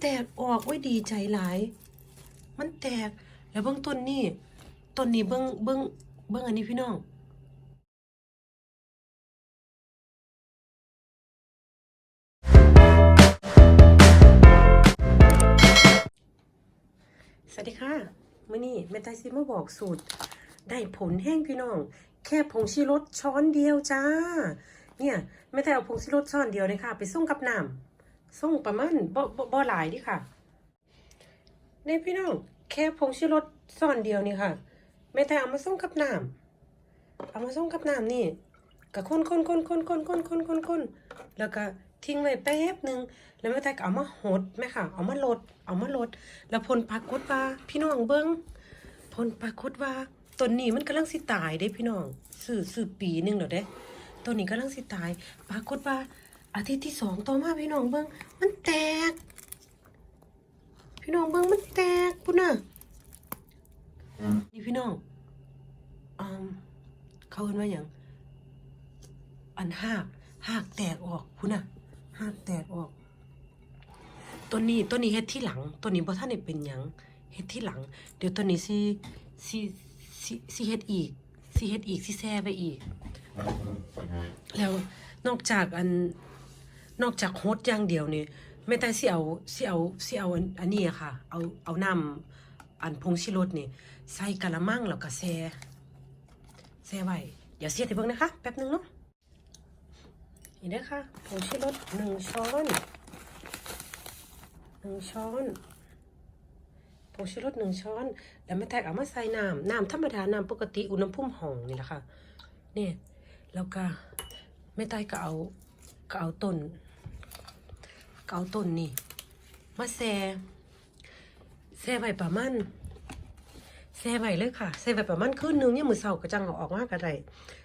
แตกออกไว้ยดีใจหลาย มันแตกแล้วเบื้องต้นนี่ต้นนี้เบื้องเบื้องเบื้องอันนี้พี่น้องสวัสดีค่ะมื่อนี้แม่ตาซิมาบอกสูตร ได้ผลแห้งพี่น้อง แค่ผงชีรสช้อนเดียวจ้า เนี่ยแม่ตายเอาผงชีรสช้อนเดียวเลยค่ะ ไปส่งกับน้ำ ส่งประมาณบ่บ่บ่หลายดิค่ะเนี่ยพี่น้องแค่ผงชีรสช้อนเดียวนี่ค่ะแม่ตายเอามาส่งกับน้ำเอามาส่งกับน้ำนี่ก็คนคนคนคนคนคนคนคนคนแล้วก็ทิ้งไว้แป๊บหนึ่งแล้วแม่ตายก็เอามาหดแม่ค่ะ เอามาลด เอามาลด แล้วผลปรากฏว่าพี่น้องเบิ้งผลปรากฏว่าต้นนี้มันกำลังสิตายเด้พี่น้องสื่อสื่อปีหนึงแล้วเด้ต้นนี้กำลังสิตาย ปรากฏว่า อาทิตย์ที่สองต่อมาพี่น้องเบิ้งมันแตก พี่น้องเบิ้งมันแตกพุ่นน่ะนี่พี่น้องอืมเขาเอิ้นว่าหยังอันหากหากแตกออกพุ่นน่ะหากแตกออกตัวนี้ตัวนี้เฮ็ดที่หลัง ตัวนี้บ่ทันได้เป็นหยังเฮ็ดที่หลัง เดี๋ยวตัวนี้สิสิสิสิเฮ็ดอีกสิเฮ็ดอีกสิแซ่ไปอีก แล้วนอกจากอัน นอกจากโฮดอย่างเดียวนี่แม่แต่สิเอาสิเอาสิเอาอันอันนี้อะค่ะ เอาเอาน้ำอันผงชิรสนี่ใส่กะละมังแล้วก็แช่แช่ไว้เดี๋ยวเสียดเบิ่งนะคะ แป๊บหนึงเนาะนี่เด้ค่ะผงชิรสหนึ่งช้อนหนึ่งช้อนผงชูรสหนึ่งช้อน แล้วแม่แท็กเอามาใส่น้ำน้ำธรรมดา น้ำปกติ อุณหภูมิห้องนี่แหละค่ะเนี่ยแล้วก็แม่แท็กก็เอาก็เอาต้น เอาต้นนี่ มาแซ่แซ่ไว้ประมาณแซ่ไว้เลยค่ะแซ่ไว้ประมาณคืนหนึงเนี่ยมือเสาก็จังเอาออกมาก็ได้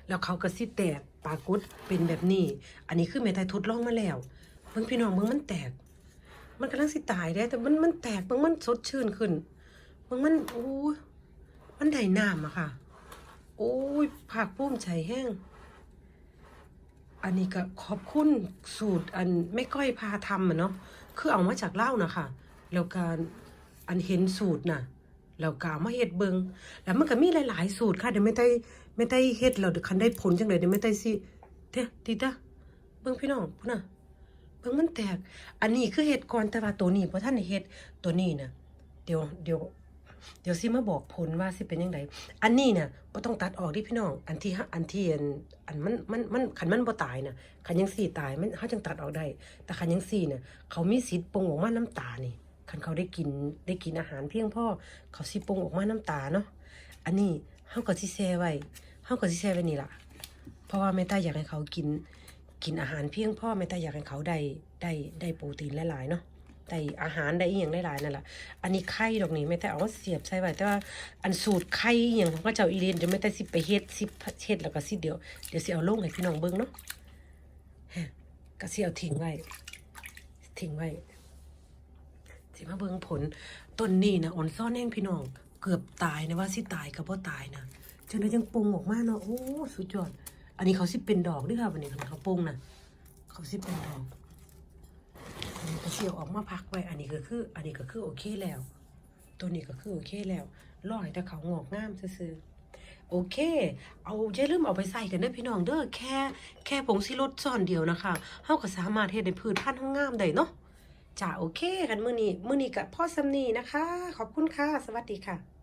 แล้วเขาก็สิแตกปรากฏเป็นแบบนี้ อันนี้คือแม่แท็กทดลองมาแล้วเบิ่งพี่น้องเบิ่งมันแตก มันกำลังสิตายได้ แต่มันมันแตกมันมันสดชื่นขึ้นมันมันโอ้ยมันได้น้ำอะค่ะ โอ้ยผักปุ้มใจแห้ง อันนี้ก็ขอบคุณสูตรอันไม่ก้อยพาทำอะเนาะคือเอามาจากเล่านะคะแล้วการอันเห็นสูตรน่ะแล้วก็เอามาเฮ็ดเบิงแล้วมันก็มีหลาย ๆ สูตรค่ะเดี๋ยวไม่ได้ไม่ได้เฮ็ดแล้วเดี๋ยวคันได้ผลจังเลยเดี๋ยวไม่ได้สิเด้ติตาเบิงพี่น้องพุ่นน่ะเบิงมันแตก อันนี้คือเห็ดก่อนแต่ว่าตัวนี้เพราะท่านเห็ดตัวนี้นะเดี๋ยวเดี๋ยว เดี๋ยวสิมาบอกผลว่าสิเป็นยังไงอันนี้น่ะบ่ต้องตัดออกดิพี่น้อง อันที่อันที่อันอันมันมันมันคันมันบ่ตายน่ะคันยังสี่ตายมันเฮาจังตัดออกได้ แต่คันยังสี่น่ะเขามีสิทธิ์ปรุงออกมาน้ำตานี่คันเขาได้กินได้กินอาหารเพียงพ่อเขาสิปรุงออกมาน้ำตาเนาะอันนี้เฮาก็สิแช่ไว้เฮาก็สิแช่ไว้นี่ล่ะ เพราะว่าแม่ตาอยากให้เขากิน กินอาหารเพียงพ่อแม่ตาอยากให้เขาได้ได้ได้โปรตีนหลายๆเนาะ ได้อาหารได้อีหยังหลายๆนั่นแหละอันนี้ไข่ดอกนี้แม่ตาเอาเสียบใส่ไว้แต่ว่าอันสูตรไข่อหย่างของเจ้าอีเลียนเดี๋ยวแม่สิไปเฮ็ดสิเฮ็ดแล้วก็สิเดี๋ยวเดี๋ยวสิเอาลงให้พี่น้องเบิ่งเนาะฮะก็สิเอาทิ้งไว้ทิ้งไว้สิมาเบิ่งผลต้นนี้นะอ่อนซ่อนแห้งพี่น้องเกือบตายนะว่าสิตายก็บ่ตายนะจนได้ยังปรุงออกมาเนาะโอ้สุดยอด อันนี้เขาสิเป็นดอกด้วยค่ะวันนี้เขาปรุงนะเขาสิเป็นดอก ก็เสียวออกมาพักไว้ อันนี้ก็คือ อันนี้ก็คือโอเคแล้ว ตัวนี้ก็คือโอเคแล้วรอให้แต่เขางอกงามซื่อโอเค เอาอย่าลืมเอาไปใส่กันเด้อพี่น้องเด้อแค่แค่ผงซิรสซ่อนเดียวนะคะเฮาก็สามารถเฮ็ดให้พืชพันธุ์เฮางามได้เนาะจ้าโอเคกันมื้อนี้มื้อนี้ก็พ่อสำนีนะคะ ขอบคุณค่ะ สวัสดีค่ะ